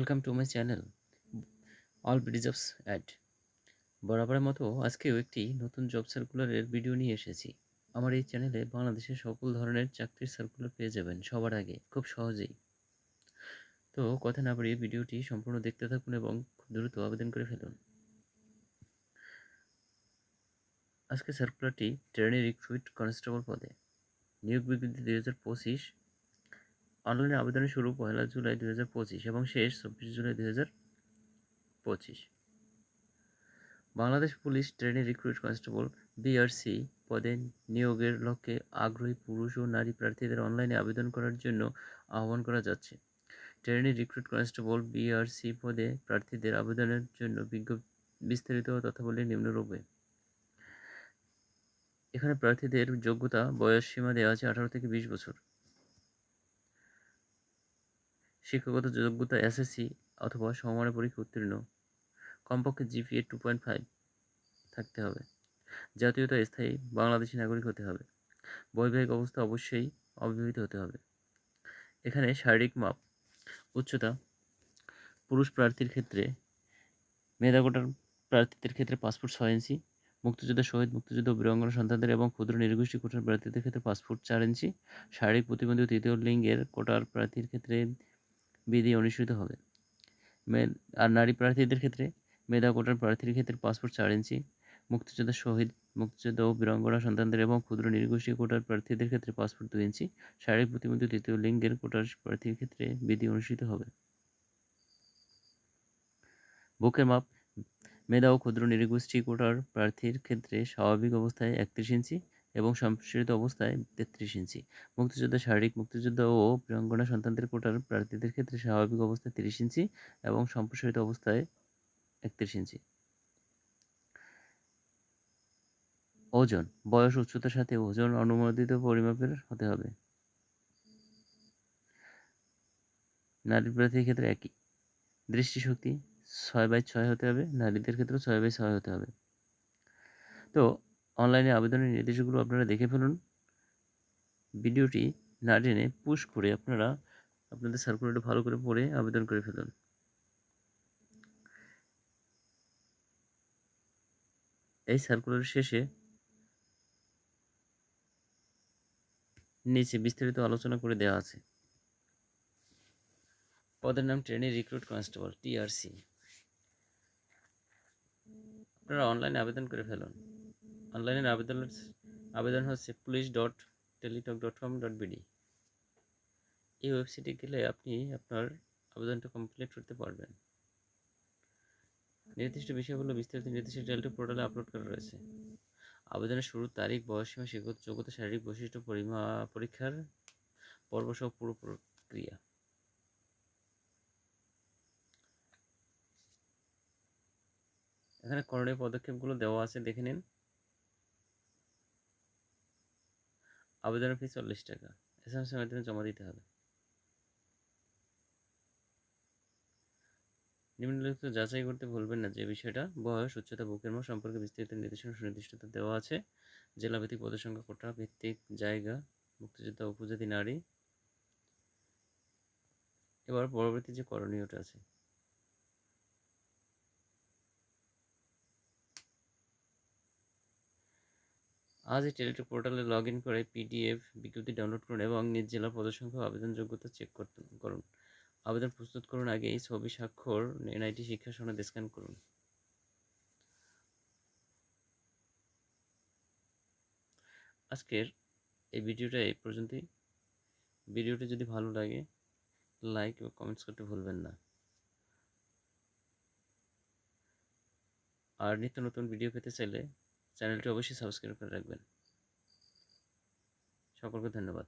Welcome to my channel all jobs ad বরাবরের মতো আজকেও একটি নতুন জব সার্কুলারের ভিডিও নিয়ে এসেছি। আমার এই চ্যানেলে বাংলাদেশের সকল ধরনের চাকরির সার্কুলার পেয়ে যাবেন সবার আগে, খুব সহজেই। তো কথা না বাড়িয়ে ভিডিওটি সম্পূর্ণ দেখতে থাকুন এবং দ্রুত আবেদন করে ফেলুন। আজকে সার্কুলারটি ট্রেনে রিক্রুইট কনস্টেবল পদে। নিয়োগ বিজ্ঞপ্তি দুই হাজার পঁচিশ অনলাইনে আবেদনের শুরু পয়লা জুলাই দুই হাজার পঁচিশ এবং শেষ চব্বিশ জুলাই দুই হাজার পঁচিশ। বাংলাদেশ পুলিশ ট্রেনে রিক্রুট কনস্টেবল বিআরসি পদে নিয়োগের লক্ষ্যে আগ্রহী পুরুষ ও নারী প্রার্থীদের অনলাইনে আবেদন করার জন্য আহ্বান করা যাচ্ছে। ট্রেনে রিক্রুট কনস্টেবল বিআরসি পদে প্রার্থীদের আবেদনের জন্য বিজ্ঞপ্তি বিস্তারিত তথ্যাবলী নিম্নরূপে এখানে প্রার্থীদের যোগ্যতা, বয়স সীমা দেওয়া আছে আঠারো থেকে বিশ বছর। শিক্ষাগত যোগ্যতা এসএসসি অথবা সমমানের পরীক্ষা উত্তীর্ণ। কমপক্ষে জিপিএ টু পয়েন্ট ফাইভ থাকতে হবে। জাতীয়তা স্থায়ী বাংলাদেশি নাগরিক হতে হবে। বৈবাহিক অবস্থা অবশ্যই অবিবাহিত হতে হবে। এখানে শারীরিক মাপ, উচ্চতা, পুরুষ প্রার্থীর ক্ষেত্রে মেধা কোটার প্রার্থীদের ক্ষেত্রে পাসপোর্ট ছয় ইঞ্চি, মুক্তিযোদ্ধা শহীদ, মুক্তিযুদ্ধ বীরাঙ্গনা সন্তানদের এবং ক্ষুদ্র নির্গোষ্ঠী কোটার প্রার্থীদের ক্ষেত্রে পাসপোর্ট চার ইঞ্চি, শারীরিক প্রতিবন্ধী তৃতীয় লিঙ্গের কোটার প্রার্থীর ক্ষেত্রে বিধি অনুসৃত হবে। আর নারী প্রার্থীদের ক্ষেত্রে মেধা কোটার প্রার্থীর ক্ষেত্রে পাসপোর্ট চার ইঞ্চি, মুক্তিযোদ্ধা শহীদ, মুক্তিযোদ্ধা ও বীরাঙ্গনা সন্তানদের এবং ক্ষুদ্র নির্গোষ্ঠী কোটার প্রার্থীদের ক্ষেত্রে পাসপোর্ট দুই ইঞ্চি, শারীরিক প্রতিবন্ধী তৃতীয় লিঙ্গের কোটার প্রার্থীর ক্ষেত্রে বিধি অনুসৃত হবে। বুকের মাপ, মেধা ও ক্ষুদ্র নির্গোষ্ঠী কোটার প্রার্থীর ক্ষেত্রে স্বাভাবিক অবস্থায় একত্রিশ ইঞ্চি এবং সম্প্রসারিত অবস্থায় তেত্রিশ ইঞ্চি। মুক্তিযোদ্ধা শারীরিক মুক্তিযোদ্ধা ও বীরাঙ্গনা সন্তানদের কোটার প্রার্থীদের ক্ষেত্রে স্বাভাবিক অবস্থায় তিরিশ ইঞ্চি এবং সম্প্রসারিত অবস্থায় একত্রিশ ইঞ্চি। ওজন, বয়স, উচ্চতার সাথে ওজন অনুমোদিত পরিমাপের হতে হবে। নারী প্রার্থীর ক্ষেত্রে একই। দৃষ্টিশক্তি ছয় বাই ছয় হতে হবে, নারীদের ক্ষেত্রে ছয় বাই ছয় হতে হবে। তো অনলাইনে আবেদনের নির্দেশগুলো আপনারা দেখে ফেলুন। ভিডিওটি না টেনে পুশ করে আপনারা আপনাদের সার্কুলারটা ভালো করে পড়ে আবেদন করে ফেলুন। এই সার্কুলার শেষে নিচে বিস্তারিত আলোচনা করে দেওয়া আছে। পদের নাম ট্রেনে রিক্রুট কনস্টেবল টিআরসি আপনারা অনলাইনে আবেদন করে ফেলুন। অনলাইনের আবেদনের আবেদন হচ্ছে police dot Teletalk dot com dot BD. এই ওয়েবসাইটে গেলে আপনি আপনার আবেদনটা কমপ্লিট করতে পারবেন। নির্দিষ্ট বিষয়গুলো বিস্তারিত নির্দিষ্ট টেলিটক পোর্টালে আপলোড করা রয়েছে। আবেদনের শুরুর তারিখ বয়সীমা শিক্ষক যোগ্যতা, শারীরিক বৈশিষ্ট্য, পরিমা, পরীক্ষার পর্বসহ পুরো প্রক্রিয়া। এখানে করণীয় পদক্ষেপগুলো দেওয়া আছে, দেখে নিন। আবেদনের ফি চল্লিশ টাকা। এস মাধ্যমে জমা দিতে হবে। নিম্নলিখিত যাচাই করতে ভুলবেন না, যে বিষয়টা বয়স, উচ্চতা, বুকের মাপ সম্পর্কে বিস্তারিত নির্দেশনা সুনির্দিষ্টতা দেওয়া আছে। জেলাভিত্তিক পদের সংখ্যা কোটা, ভিত্তিক জায়গা, মুক্তিযোদ্ধা, উপজাতি, নারী। এবার পরবর্তী যে করণীয়টা আছে আজই টেলিটক পোর্টালে লগ ইন করে পিডিএফ বিজ্ঞপ্তি ডাউনলোড করুন এবং নিজ জেলার পদসংখ্যা আবেদন যোগ্যতা চেক করুন। আবেদন প্রস্তুত করুন আগে এই ছবি স্বাক্ষর এনআইটি শিক্ষা সনদ স্ক্যান করুন। আজকের এই ভিডিওটা এই পর্যন্তই। ভিডিওটি যদি ভালো লাগে, লাইক এবং কমেন্টস করতে ভুলবেন না। আর নিত্য নতুন ভিডিও পেতে চাইলে চ্যানেলটি অবশ্যই সাবস্ক্রাইব করে রাখবেন। সকলকে ধন্যবাদ।